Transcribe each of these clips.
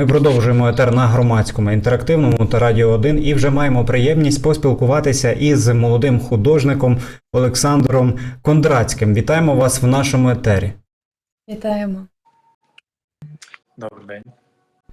Ми продовжуємо етер на громадському інтерактивному та радіо 1 і вже маємо приємність поспілкуватися із молодим художником Олександром Кондратським. Вітаємо вас в нашому етері. Вітаємо. Добрий день.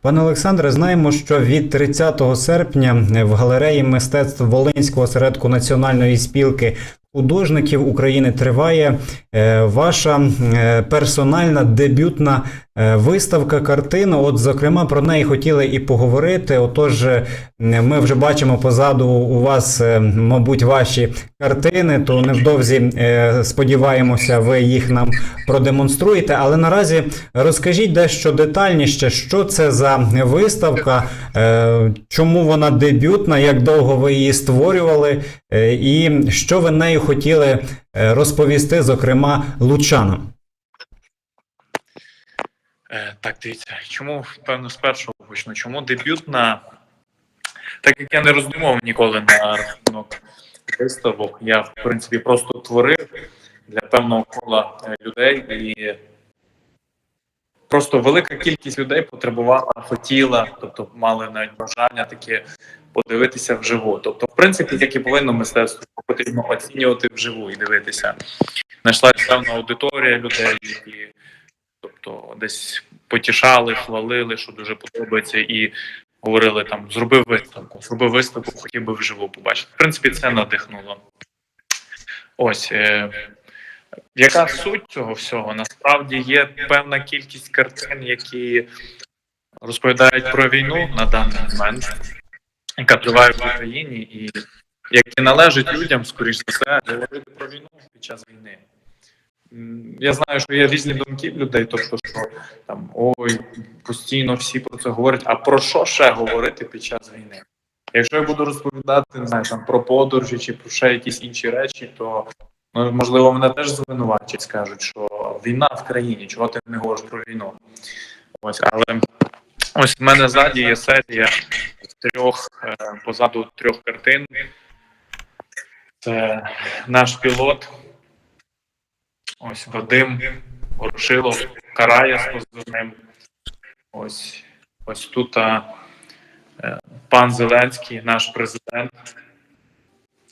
Пане Олександре, знаємо, що від 30 серпня в галереї мистецтв Волинського осередку Національної спілки художників України триває е, ваша е, персональна дебютна виставка картин. От, зокрема, про неї хотіли і поговорити. Отож, е, ми вже бачимо позаду у вас, е, мабуть, ваші картини, то невдовзі е, сподіваємося, ви їх нам продемонструєте. Але наразі розкажіть дещо детальніше, що це за виставка, е, чому вона дебютна, як довго ви її створювали, е, і що ви нею хотіли е, розповісти, зокрема, лучанам. Е, так, дивіться, чому, певно, з першого почну. Чому дебютна? Так як я не роздумував ніколи на рахунок виставок, я, в принципі, просто творив для певного кола е, людей і просто велика кількість людей потребувала, хотіла, тобто мали навіть бажання таке подивитися вживу. Тобто, в принципі, як і повинно мистецтво, потрібно оцінювати вживу і дивитися. Знайшлася певна аудиторія людей, які тобто десь потішали, хвалили, що дуже подобається, і говорили там: зроби виставку, зроби виставку, хотів би вживу побачити. В принципі, це надихнуло. Ось. Е- яка суть цього всього? Насправді є певна кількість картин, які розповідають про війну на даний момент, яка триває в Україні, і які належить людям, скоріш за все, говорити про війну під час війни. Я знаю, що є різні думки людей, тобто, що там ой, постійно всі про це говорять. А про що ще говорити під час війни? Якщо я буду розповідати не знаю, там, про подорожі чи про ще якісь інші речі, то ну, можливо мене теж звинувачать, скажуть, що війна в країні, чого ти не говориш про війну. Ось, але ось в мене ззаді є серія трьох е, позаду трьох картин. Це наш пілот. Ось Вадим Оршилов, Карая з. Ось ось тут а, е, пан Зеленський, наш президент.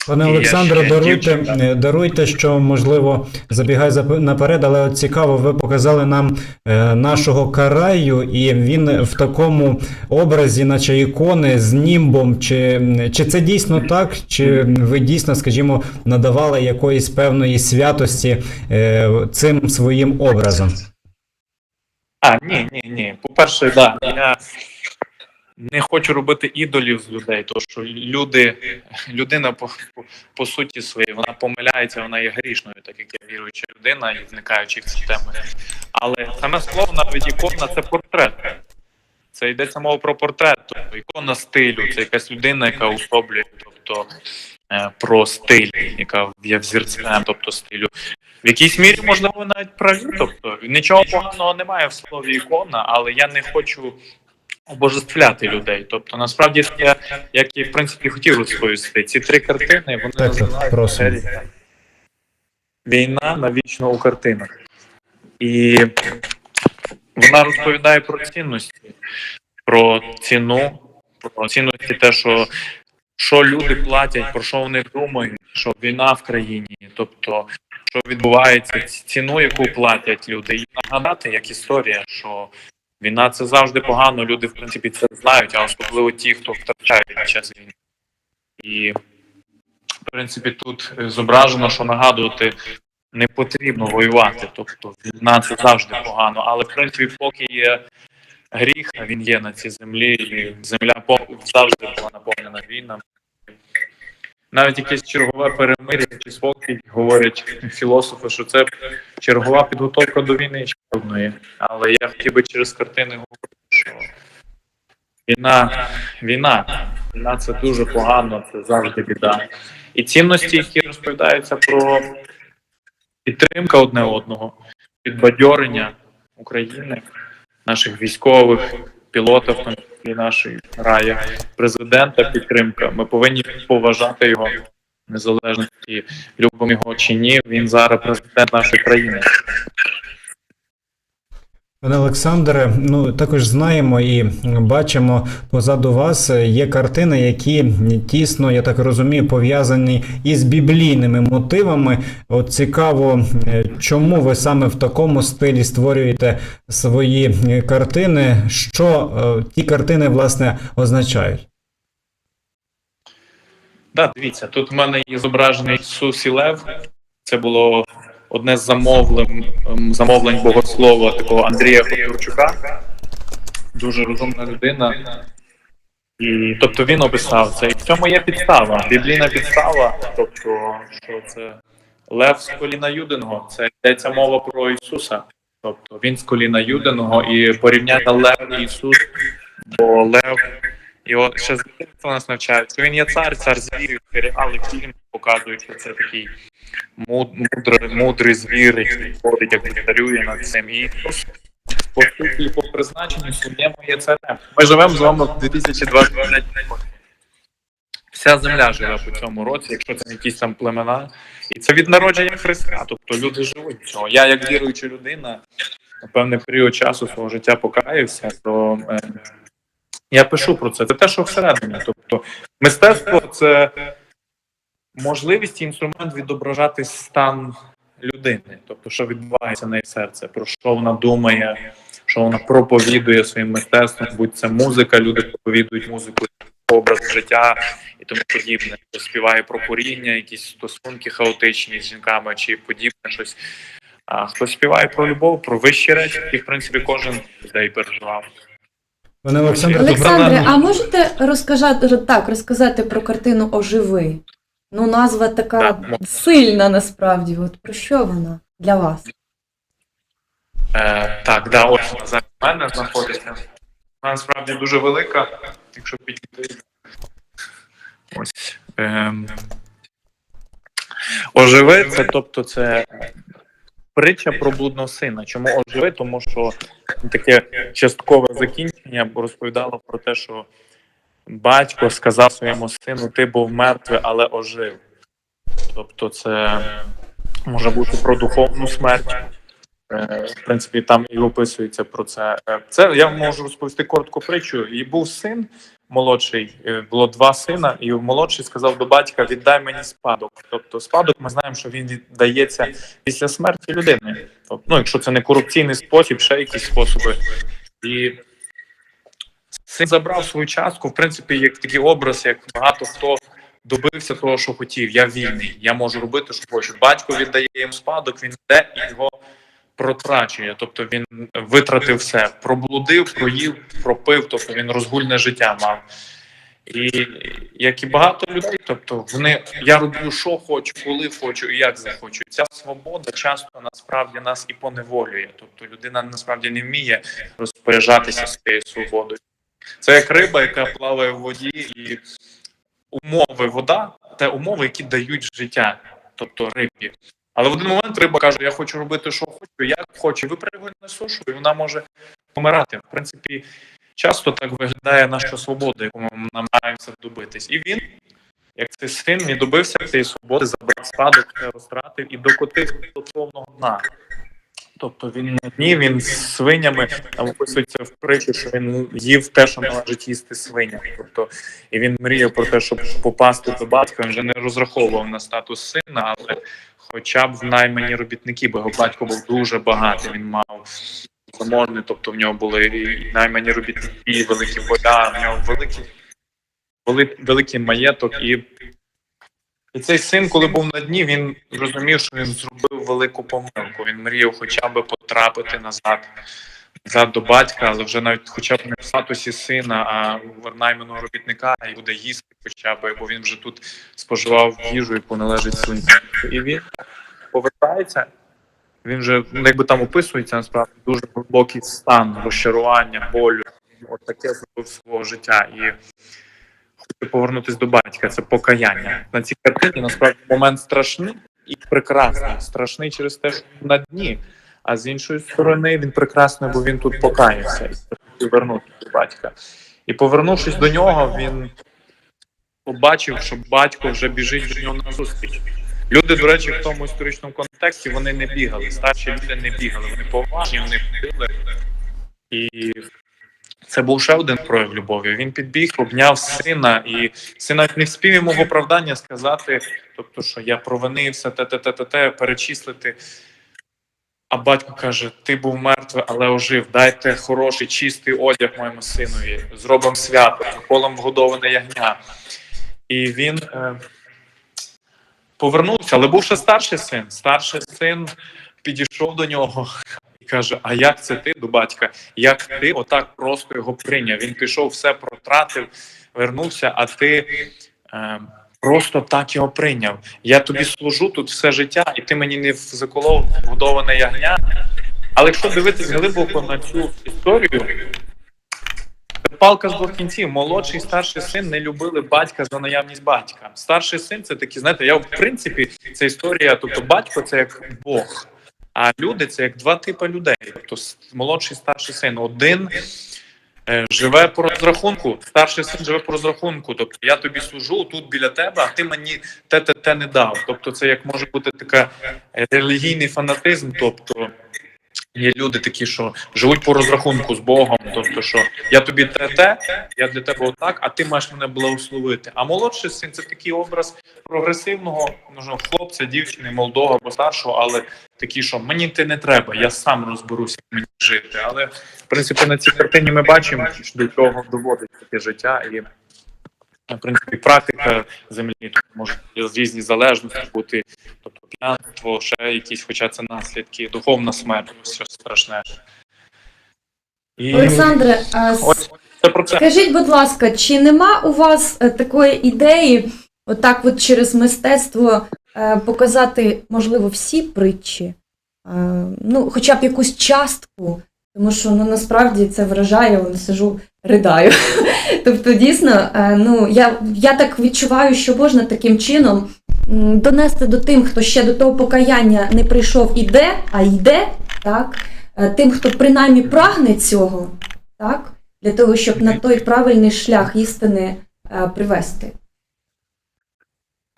Пане Олександре, даруйте, е, даруйте, що можливо забігай наперед, але от цікаво, ви показали нам е, нашого караю, і він в такому образі, наче ікони з німбом. Чи, чи це дійсно так? Чи ви дійсно, скажімо, надавали якоїсь певної святості е, цим своїм образом? А, ні, ні, ні. По-перше, да, я не хочу робити ідолів з людей, тому що люди, людина по, по, суті своїй, вона помиляється, вона є грішною, так як я віруюча людина і вникаючи в ці теми. Але саме слово навіть ікона це портрет. Це йдеться мова про портрет, тобто ікона стилю, це якась людина, яка особлює, тобто е, про стиль, яка є взірцем, тобто стилю. В якійсь мірі, можливо, навіть праві. Тобто нічого поганого немає в слові ікона, але я не хочу обожествляти людей. Тобто, насправді я, як і в принципі хотів розповісти, ці три картини вони так, просимо. серія Війна навічно у картинах. І вона розповідає про цінності, про ціну, про цінності, те, що, що люди платять, про що вони думають, що війна в країні, тобто, що відбувається, ціну, яку платять люди, і нагадати, як історія, що війна це завжди погано. Люди, в принципі, це знають, а особливо ті, хто втрачають під час війни. І, в принципі, тут зображено, що нагадувати не потрібно воювати. Тобто війна це завжди погано. Але в принципі, поки є гріх, він є на цій землі, і земля завжди була наповнена війнами. Навіть якесь чергове перемир'я чи спокій говорять філософи, що це чергова підготовка до війни одної. Але я хотів би через картини говорити, що війна, війна, війна це дуже погано, це завжди біда. І цінності, які розповідаються про підтримка одне одного, підбадьорення України, наших військових, пілотів, числі нашої рая, президента підтримка. Ми повинні поважати його незалежності, любимо його чи ні. Він зараз президент нашої країни. Пане Олександре, ну також знаємо і бачимо позаду вас є картини, які тісно, я так розумію, пов'язані із біблійними мотивами. От цікаво, е, чому ви саме в такому стилі створюєте свої е, картини? Що е, ті картини власне означають? Да, дивіться, тут в мене є зображений Ісус і Лев. Це було одне з замовлень, ем, замовлень богослова такого Андрія Ходорчука. Дуже розумна людина. І, тобто він описав це. І в цьому є підстава, біблійна підстава, тобто, що це Лев з коліна Юдиного, це йдеться мова про Ісуса. Тобто він з коліна Юдиного і порівняння Лев і Ісус, бо Лев його ще з дитинства нас навчають, що він є цар, цар звірів, серіали, фільм показують, що це такий мудрий, мудрий звір, який ходить, як царює над цим. І по суті, по призначенню своєму є царем. Ми живемо з вами в 2025 році. Вся земля живе по цьому році, якщо це якісь там племена. І це від народження Христа. Тобто люди живуть в цьому. Я, як віруюча людина, на певний період часу свого життя покаявся, то е, я пишу про це. Це те, що всередині. Тобто, мистецтво це можливість і інструмент відображати стан людини, тобто, що відбувається на її серце, про що вона думає, що вона проповідує своїм мистецтвом, будь це музика, люди проповідують музику, образ життя і тому подібне. Хто співає про коріння, якісь стосунки хаотичні з жінками чи подібне щось. А хто співає про любов, про вищі речі, які в принципі кожен з людей переживав. Пане Олександре, Олександре, а можете розказати так, розказати про картину Оживи? Ну, назва така Так, сильна насправді. От про що вона для вас? Е, так, да, ось вона за мене знаходиться. Вона насправді дуже велика, якщо підійти. Ось. Ем. Оживи, це тобто це притча про блудного сина. Чому оживи? Тому що таке часткове закінчення розповідало про те, що батько сказав своєму сину: ти був мертвий, але ожив. Тобто, це може бути про духовну смерть. Е, В принципі, там і описується про це. Е, Це я можу розповісти коротку притчу. І був син молодший, е, було два сина, і молодший сказав до батька: віддай мені спадок. Тобто, спадок ми знаємо, що він віддається після смерті людини. Тобто, ну, якщо це не корупційний спосіб, ще якісь способи. І син забрав свою частку, в принципі, як такий образ, як багато хто добився того, що хотів. Я вільний, я можу робити, що хочу. Батько віддає йому спадок, він йде і його протрачує. Тобто він витратив все, проблудив, проїв, пропив, тобто він розгульне життя мав. І як і багато людей, тобто вони я роблю, що хочу, коли хочу і як захочу. Ця свобода часто насправді нас і поневолює. Тобто людина насправді не вміє розпоряджатися своєю свободою. Це як риба, яка плаває в воді, і умови вода це умови, які дають життя, тобто рибі. Але в один момент риба каже: Я хочу робити, що хочу, як хочу. Ви його на сушу, і вона може помирати. В принципі, часто так виглядає наша свобода, яку ми намагаємося добитись. І він, як цей син, не добився цієї свободи, забрав спадок, розтратив і докотив до повного дна. Тобто він на дні, він з свинями там описується в притчі, що він їв те, що належить їсти свиням. Тобто, і він мріяв про те, щоб попасти до батька. Він вже не розраховував на статус сина, але хоча б в наймані робітники, бо його батько був дуже багатий. Він мав заможний, тобто в нього були і наймані робітники, і великі поля, в нього великий, великий маєток. І, і цей син, коли був на дні, він розумів, що він зробив велику помилку. Він мріяв хоча б потрапити назад. Назад до батька, але вже навіть хоча б не в статусі сина, а в найманого робітника і буде їсти хоча б, бо він вже тут споживав їжу, яку належить свині. І він повертається. Він вже ну, якби там описується насправді дуже глибокий стан розчарування, болю. От таке зробив свого життя і хоче повернутися до батька. Це покаяння. На цій картині насправді момент страшний і прекрасний. Страшний через те, що на дні. А з іншої сторони, він прекрасний, бо він тут покаявся і хотів до батька. І повернувшись до нього, він побачив, що батько вже біжить до нього на зустріч. Люди, до речі, в тому історичному контексті вони не бігали. Старші люди не бігали. Вони поважні, вони били. І це був ще один прояв любові. Він підбіг, обняв сина, і син навіть не вспів йому в оправдання сказати, тобто, що я провинився, те, те, те, те, те, перечислити. А батько каже: Ти був мертвий, але ожив. Дайте хороший, чистий одяг моєму синові, зробимо свято, колом вгодоване ягня. І він е, повернувся, але був ще старший син. Старший син підійшов до нього каже: А як це ти до батька? Як ти отак просто його прийняв? Він пішов, все протратив, вернувся, а ти. Е, Просто так його прийняв. Я тобі служу тут все життя, і ти мені не заколов годоване ягня. Але якщо дивитись глибоко на цю історію, палка з двох кінців. Молодший і старший син не любили батька за наявність батька. Старший син це такий, знаєте, я в принципі це історія. Тобто, батько це як Бог, а люди це як два типи людей. Тобто, молодший старший син. Один е, живе по розрахунку, старший син живе по розрахунку. Тобто я тобі служу тут біля тебе, а ти мені те, те, те не дав. Тобто, це як може бути така релігійний фанатизм. Тобто є люди такі, що живуть по розрахунку з Богом. Тобто, що я тобі те, те, я для тебе отак, а ти маєш мене благословити. А молодший син це такий образ прогресивного можливо, хлопця, дівчини, молодого або старшого, але такі, що мені ти не треба, я сам розберуся, як мені жити. Але в принципі на цій картині ми бачимо, що до чого доводить таке життя і. В принципі, практика землі тут може різні залежності бути, тобто п'янство, ще якісь, хоча це наслідки, духовна смерть, все страшне. І Олександре, ось це про це. скажіть, будь ласка, чи нема у вас е, такої ідеї, отак от через мистецтво е, показати, можливо, всі притчі? Е, Ну, хоча б якусь частку, тому що ну насправді це вражає, вон сижу, ридаю. Тобто, дійсно, е, ну я, я так відчуваю, що можна таким чином донести до тим, хто ще до того покаяння не прийшов, іде, а йде, так? Е, Тим, хто принаймні прагне цього, так? Для того, щоб на той правильний шлях істини е, привести.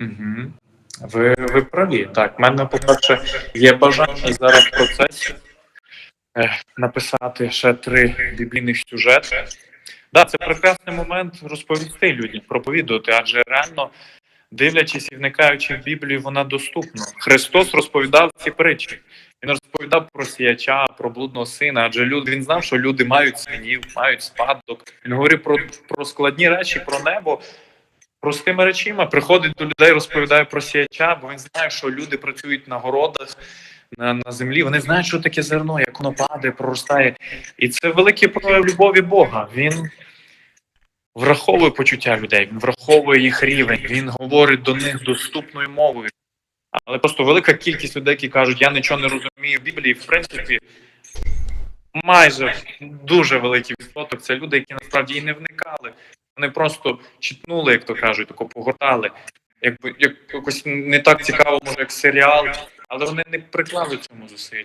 Угу. Ви, ви праві. Так, в мене, по-перше, є бажання зараз в процесі написати ще три біблійних сюжети. Да, це прекрасний момент розповісти людям, проповідувати, адже реально, дивлячись і вникаючи в Біблію, вона доступна. Христос розповідав ці притчі. Він розповідав про сіяча, про блудного сина, адже люди, він знав, що люди мають синів, мають спадок. Він говорив про, про складні речі, про небо, простими речима приходить до людей, розповідає про сіяча, бо він знає, що люди працюють на городах, на, на землі. Вони знають, що таке зерно, як воно падає, проростає. І це великий прояв любові Бога. Він враховує почуття людей, він враховує їх рівень, він говорить до них доступною мовою. Але просто велика кількість людей, які кажуть, я нічого не розумію в Біблії, в принципі. Майже дуже великий відсоток це люди, які насправді і не вникали. Вони просто читнули, як то кажуть, тако погортали. Якби як якось не так цікаво, може, як серіал, але вони не приклали цьому зусиль.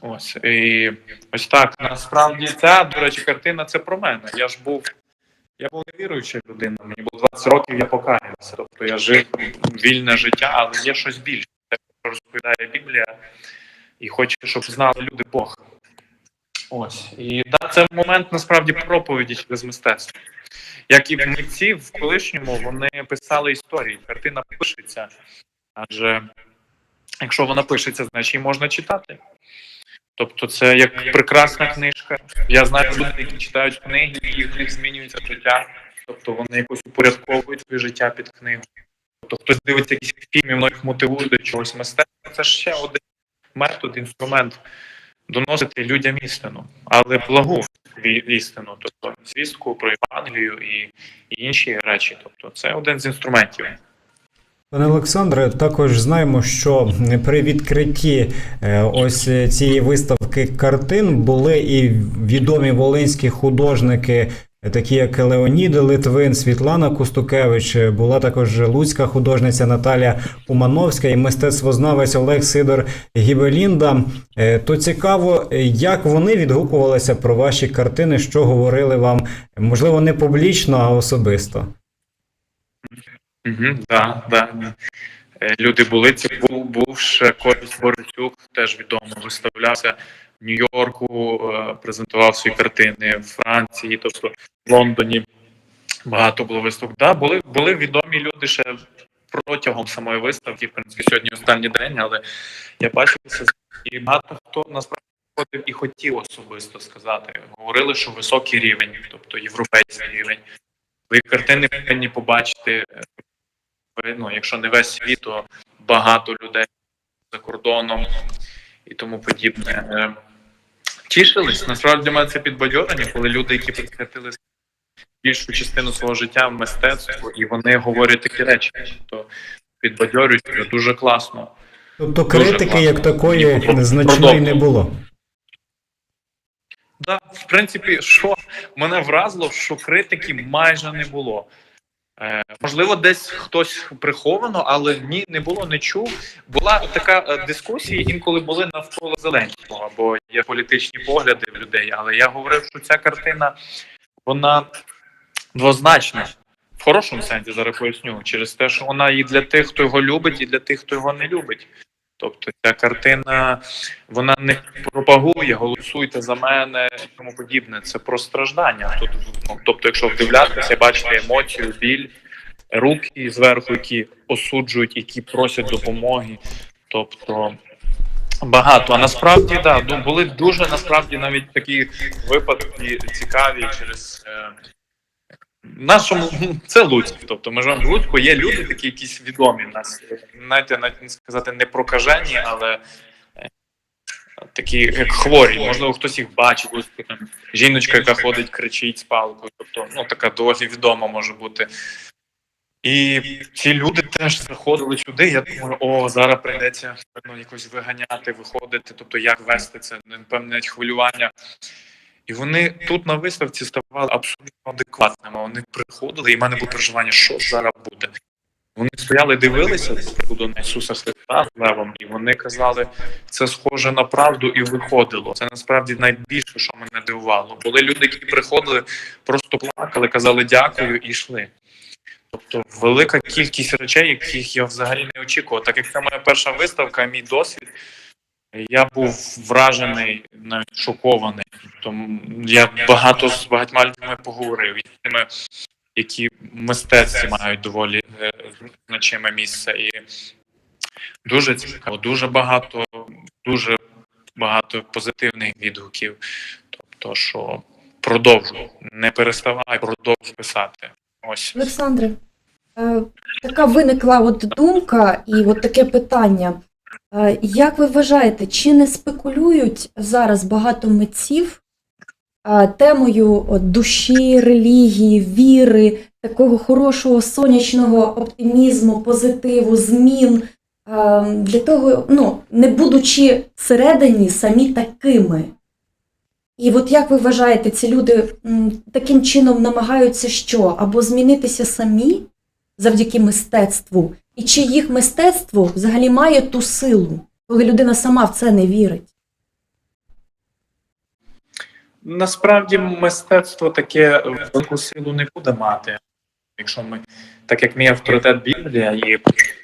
Ось і ось так. Насправді ця, до речі, картина це про мене. Я ж був, я був невіруюча людина. Мені було 20 років, я покаявся. Тобто я жив вільне життя, але є щось більше. Те, що розповідає Біблія, і хочу, щоб знали люди Бог. Ось і да, це момент насправді проповіді через мистецтво. Як і митці в колишньому вони писали історії. Картина пишеться, адже якщо вона пишеться, значить можна читати. Тобто, це як прекрасна книжка. Я знаю людей, які читають книги, і в них змінюється життя. Тобто вони якось упорядковують своє життя під книгу. Тобто хтось дивиться якісь фільми, воно їх мотивує до чогось мистецтва. Це ще один метод, інструмент доносити людям істину, але благу істину, тобто звістку про Євангелію і, і інші речі. Тобто, це один з інструментів. Пане Олександре, також знаємо, що при відкритті е, ось цієї виставки картин були і відомі волинські художники, такі як Леонід Литвин, Світлана Кустукевич, була також луцька художниця Наталя Умановська і мистецтвознавець Олег Сидор Гібелінда. Е, То цікаво, як вони відгукувалися про ваші картини, що говорили вам, можливо, не публічно, а особисто. Угу, да, да. Е, Люди були це був, був ще Кость Борисюк, теж відомо, виставлявся Нью-Йорку е, презентував свої картини, в Франції, тобто в Лондоні багато було виставок. Да, були, були відомі люди ще протягом самої виставки. В принципі, сьогодні останній день, але я бачився і багато хто насправді ходив і хотів особисто сказати. Говорили, що високий рівень, тобто європейський рівень. Ви картини повинні побачити. Ну, якщо не весь світ, то багато людей за кордоном і тому подібне. Е, Тішились. Насправді для мене це підбадьорення, коли люди, які присвятили більшу частину свого життя в мистецтво, і вони говорять такі речі, то підбадьорюють дуже класно. Тобто Дуже критики класно. як такої Мені значної не було. Да, в принципі, що мене вразило, що критики майже не було. Е, можливо, десь хтось приховано, але ні, не було, не чув. Була така е, дискусія, інколи були навколо Зеленського, бо є політичні погляди в людей. Але я говорив, що ця картина вона двозначна. В хорошому сенсі зараз поясню, через те, що вона і для тих, хто його любить, і для тих, хто його не любить. Тобто ця картина вона не пропагує, голосуйте за мене і тому подібне. Це про страждання. Тут, ну, тобто, якщо вдивлятися, бачите емоцію, біль, руки зверху, які осуджують, які просять допомоги. Тобто багато. А насправді да, ну, були дуже насправді навіть такі випадки цікаві через. Нашому це Луцьк. Тобто, ми живемо в Луцьку, є люди, такі якісь відомі нас. Знаєте, навіть не сказати не прокажені, але е, такі як хворі. Можливо, хтось їх бачить. Ось там жіночка, яка ходить, кричить з палкою. Тобто, ну така доволі відома може бути. І ці люди теж заходили сюди. Я думаю, о, зараз прийдеться ну, якось виганяти, виходити. Тобто, як вести це, навіть хвилювання. І вони тут на виставці ставали абсолютно адекватними. Вони приходили, і в мене було переживання, що зараз буде. Вони стояли, дивилися до Ісуса Христа з левом, і вони казали, це схоже на правду, і виходило. Це насправді найбільше, що мене дивувало. Були люди, які приходили, просто плакали, казали дякую і йшли. Тобто велика кількість речей, яких я взагалі не очікував. Так як це моя перша виставка, мій досвід, я був вражений, навіть шокований. Тому я багато з багатьма людьми поговорив, тими, які мистецтві мають доволі е, значиме місце. І дуже цікаво, дуже багато, дуже багато позитивних відгуків. Тобто, що продовжуй, не переставай, продовжуй писати. Ось. Олександре, е, така виникла от думка і от таке питання. Як ви вважаєте, чи не спекулюють зараз багато митців темою душі, релігії, віри, такого хорошого сонячного оптимізму, позитиву, змін, для того, ну, не будучи всередині самі такими? І от як ви вважаєте, ці люди таким чином намагаються що? Або змінитися самі завдяки мистецтву? І чи їх мистецтво взагалі має ту силу, коли людина сама в це не вірить? Насправді мистецтво таке велику силу не буде мати. Якщо ми, так як мій авторитет Біблія, і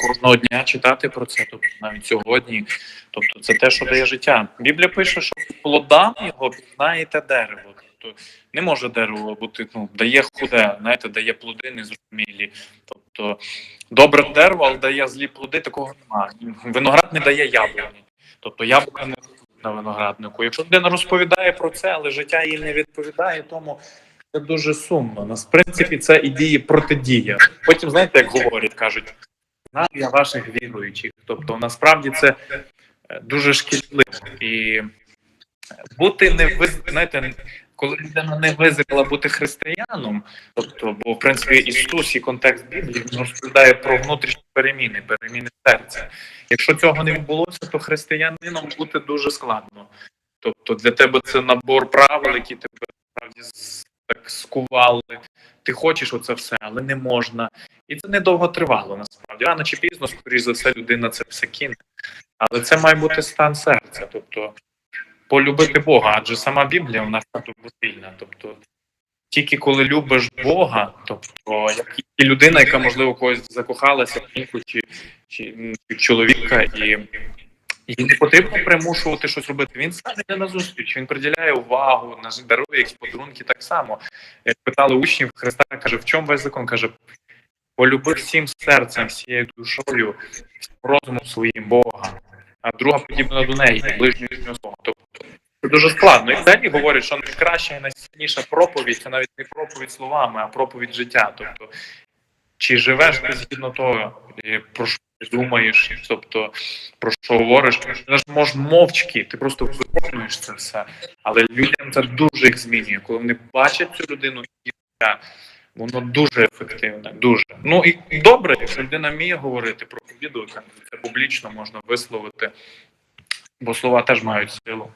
кожного дня читати про це, тобто навіть сьогодні, тобто це те, що дає життя. Біблія пише, що плодам його пізнаєте дерево. Тобто не може дерево бути, ну, дає худе, знаєте, дає плоди незрозумілі. Тобто добре дерево, але дає злі плоди, такого немає. Виноград не дає яблуні. Тобто яблука не на винограднику. Якщо людина розповідає про це, але життя їй не відповідає, тому це дуже сумно. Нас, в принципі, це і діє протидія. Потім, знаєте, як говорять, кажуть, знаю ваших віруючих. Тобто, насправді це е, дуже шкідливо. І бути не знаєте, коли людина не визріла бути християном, тобто, бо в принципі Ісус і контекст Біблії розповідає про внутрішні переміни, переміни серця. Якщо цього не відбулося, то християнином бути дуже складно. Тобто для тебе це набор правил, які тебе справді так скували. Ти хочеш оце все, але не можна. І це недовго тривало насправді. Рано чи пізно, скоріш за все, людина це все кине. Але це має бути стан серця. Тобто полюбити Бога, адже сама Біблія вона вільна. Тобто тільки коли любиш Бога, тобто як і людина, яка можливо когось закохалася жінку чи, чи, чоловіка, і І не потрібно примушувати щось робити. Він сам йде на зустріч, він приділяє увагу, нас дарує якісь подарунки так само. Як питали учнів Христа, каже, в чому весь закон? Каже, полюби всім серцем, всією душою, розумом своїм Бога, а друга подібна до неї, ближнього свого. Тобто це дуже складно. І взагалі говорять, що найкраща і найсильніша проповідь це навіть не проповідь словами, а проповідь життя. Тобто, чи живеш ти згідно того, про що думаєш, тобто про що говориш, ти ж можеш мовчки, ти просто виконуєш це все. Але людям це дуже їх змінює. Коли вони бачать цю людину і життя, воно дуже ефективне, дуже. Ну і добре, якщо людина вміє говорити про побіду, це, це публічно можна висловити, бо слова теж мають силу.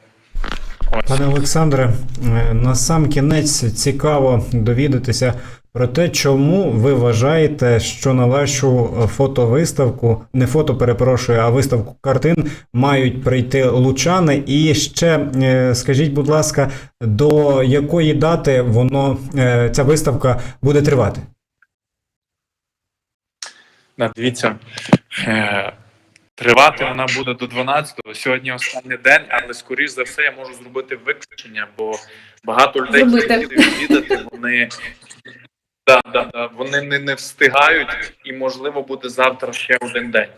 Ось. Пане Олександре, е, на сам кінець цікаво довідатися про те, чому ви вважаєте, що на вашу фотовиставку, не фото перепрошую, а виставку картин мають прийти лучани. І ще е, скажіть, будь ласка, до якої дати воно е, ця виставка буде тривати? Да, дивіться, е, тривати вона буде до 12-го. Сьогодні останній день, але скоріш за все я можу зробити виключення, бо багато людей, які хотіли відвідати, вони, да, да, да, вони не, не встигають, і можливо буде завтра ще один день.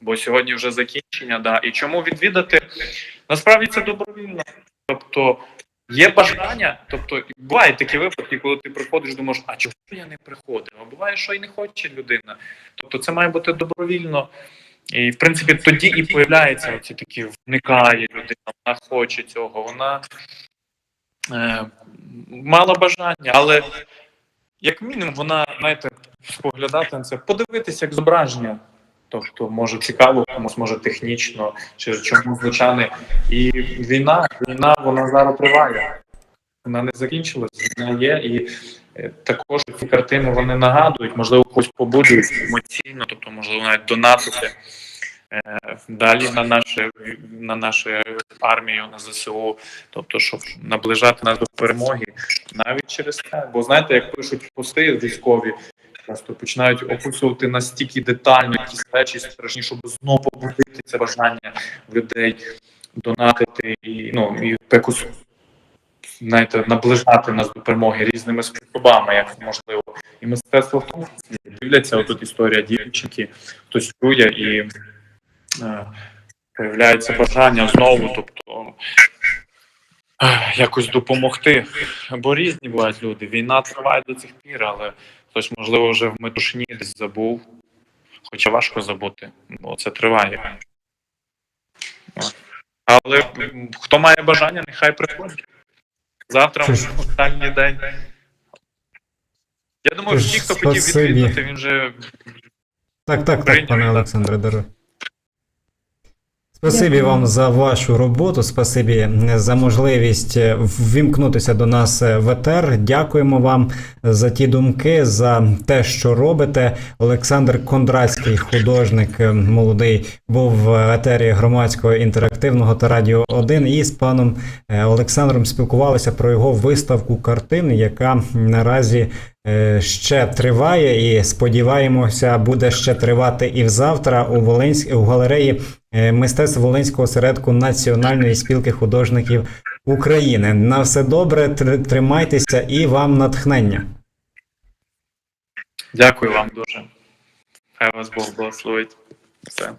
Бо сьогодні вже закінчення, да. І чому відвідати? Насправді це добровільно. Тобто є бажання, тобто бувають такі випадки, коли ти приходиш, думаєш, а чого я не приходив? А буває, що і не хоче людина. Тобто це має бути добровільно. І в принципі тоді і появляються ці такі вникає людина, вона хоче цього, вона е, мала бажання, але як мінімум вона, знаєте, споглядати на це, подивитися як зображення. Тобто, може цікаво, комусь може технічно, чи чому звичайно. І війна, війна вона зараз триває. Вона не закінчилась, вона є. І е, також ці картини вони нагадують, можливо, когось побудують емоційно, тобто, можливо, навіть донатити далі на наше на нашу армію, на ЗСУ, тобто, щоб наближати нас до перемоги, навіть через це. Бо знаєте, як пишуть пости військові, часто починають описувати настільки детально якісь речі страшні, щоб знову побудити це бажання людей донатити і ну і якось знаєте, наближати нас до перемоги різними способами, як можливо. І мистецтво в тому дивляться отут історія дівчинки, хтось чує і е, появляється бажання знову, тобто е, якось допомогти. Бо різні бувають люди. Війна триває до цих пір, але хтось, можливо, вже в метушні десь забув. Хоча важко забути, бо це триває. Але хто має бажання, нехай приходить. Завтра останній день. Я думаю, Що ті, хто хотів відвідати, він вже Так, так, так, пане. Олександре, дарую. Спасибі Дякую. вам за вашу роботу, спасибі за можливість е, ввімкнутися до нас е, в етер. Дякуємо вам за ті думки, за те, що робите. Олександр Кондратський, художник е, молодий, був в етері громадського інтерактивного та радіо 1 і з паном е, Олександром спілкувалися про його виставку картин, яка наразі е, ще триває, і сподіваємося, буде ще тривати і взавтра у Волинськ у галереї е, мистецтв Волинського осередку Національної спілки художників України. На все добре, тримайтеся і вам натхнення. дякую вам дуже. Хай вас Бог благословить. Все.